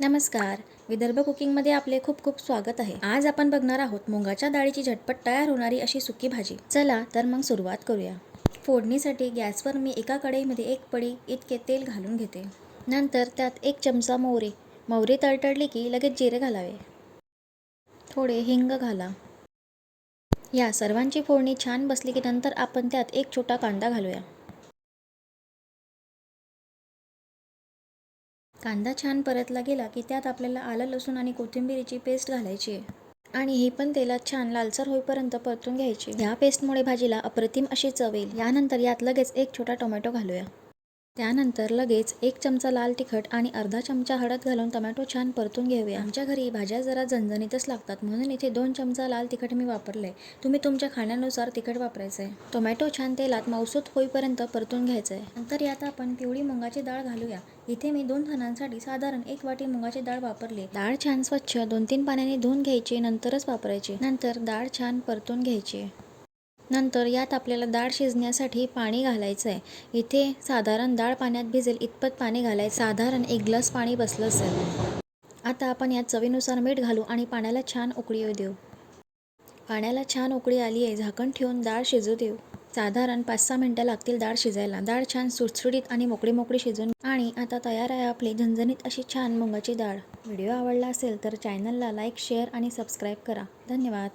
नमस्कार. विदर्भ कुकिंगमध्ये आपले खूप खूप स्वागत आहे. आज आपण बघणार आहोत मुगाच्या डाळीची झटपट तयार होणारी अशी सुकी भाजी. चला तर मग सुरुवात करूया. फोडणीसाठी गॅसवर मी एका कढईमध्ये एक पडी इतके तेल घालून घेते. नंतर त्यात एक चमचा मोहरी. मोहरी तळतळली की लगेच जिरे घालावे. थोडे हिंग घाला. या सर्वांची फोडणी छान बसली की नंतर आपण त्यात एक छोटा कांदा घालूया. कांदा छान परतला गेला की त्यात आपल्याला आलं लसूण आणि कोथिंबिरीची पेस्ट घालायची. आहे आणि ही पण तेलात छान लालसर होईपर्यंत परतून घ्यायची. या पेस्टमुळे भाजीला अप्रतिम अशी चव येईल. यानंतर यात लगेच एक छोटा टोमॅटो घालूया. त्यानंतर लगेच एक चमचा लाल तिखट आणि अर्धा चमचा हळद घालून टोमॅटो छान परतून घेऊया. आमच्या घरी भाज्या जरा झणझणीतच लागतात म्हणून इथे दोन चमचा लाल तिखट मी वापरले. तुम्ही तुमच्या खाण्यानुसार तिखट वापरायचं आहे टोमॅटो छान तेलात मौसूत होईपर्यंत परतून घ्यायचं आहे नंतर यात आपण पिवळी मुगाची डाळ घालूया. इथे मी दोन जणांसाठी साधारण एक वाटी मुगाची डाळ वापरली. डाळ छान स्वच्छ दोन तीन पाण्याने धुवून घ्यायची नंतरच वापरायची. नंतर डाळ छान परतून घ्यायची. नंतर यात आपल्याला डाळ शिजण्यासाठी पाणी घालायचं आहे इथे साधारण डाळ पाण्यात भिजेल इतपत पाणी घालायचं साधारण एक ग्लास पाणी बसलं असेल. आता आपण यात चवीनुसार मीठ घालू आणि पाण्याला छान उकळी येऊ देऊ. पाण्याला छान उकळी आली आहे झाकण ठेवून डाळ शिजू देऊ. साधारण पाच सहा मिनटं लागतील डाळ शिजायला. डाळ छान सुटसुटीत आणि मोकळी मोकळी शिजून आणि आता तयार आहे आपली झणझणीत अशी छान मुगाची डाळ व्हिडिओ आवडला असेल तर चॅनलला लाईक शेअर आणि सबस्क्राईब करा. धन्यवाद.